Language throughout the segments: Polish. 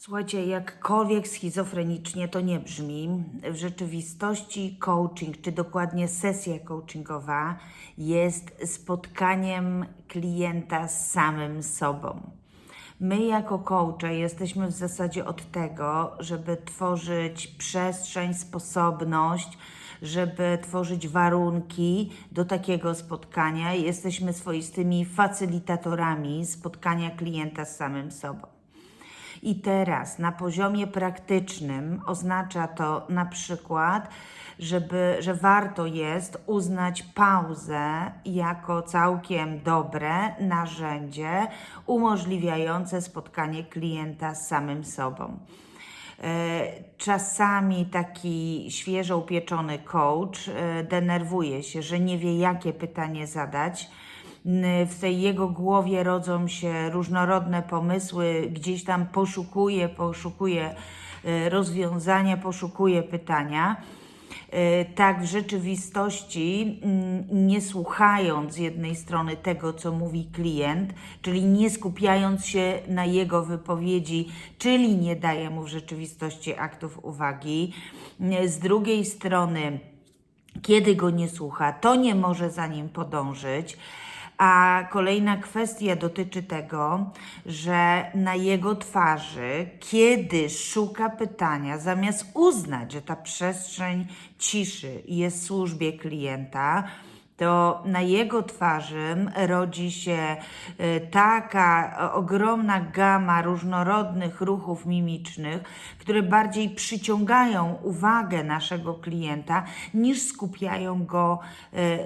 Słuchajcie, jakkolwiek schizofrenicznie to nie brzmi, w rzeczywistości coaching, czy dokładnie sesja coachingowa jest spotkaniem klienta z samym sobą. My jako coache jesteśmy w zasadzie od tego, żeby tworzyć przestrzeń, sposobność, żeby tworzyć warunki do takiego spotkania. Jesteśmy swoistymi facylitatorami spotkania klienta z samym sobą. I teraz na poziomie praktycznym oznacza to na przykład, żeby, że warto jest uznać pauzę jako całkiem dobre narzędzie umożliwiające spotkanie klienta z samym sobą. E, Czasami taki świeżo upieczony coach e, denerwuje się, że nie wie, jakie pytanie zadać. N- W tej jego głowie rodzą się różnorodne pomysły, gdzieś tam poszukuje, poszukuje e, rozwiązania, poszukuje pytania. E, Tak w rzeczywistości, mm, nie słuchając z jednej strony tego, co mówi klient, czyli nie skupiając się na jego wypowiedzi, czyli nie daje mu w rzeczywistości aktów uwagi, z drugiej strony, kiedy go nie słucha, to nie może za nim podążyć. A kolejna kwestia dotyczy tego, że na jego twarzy, kiedy szuka pytania, zamiast uznać, że ta przestrzeń ciszy jest w służbie klienta, to na jego twarzy rodzi się y, taka ogromna gama różnorodnych ruchów mimicznych, które bardziej przyciągają uwagę naszego klienta niż skupiają go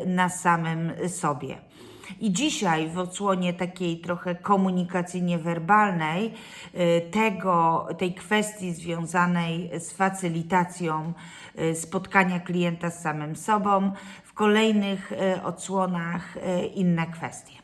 y, na samym sobie. I dzisiaj w odsłonie takiej trochę komunikacji niewerbalnej, y, tego, tej kwestii związanej z facylitacją y, spotkania klienta z samym sobą, w kolejnych y, odsłonach inne kwestie.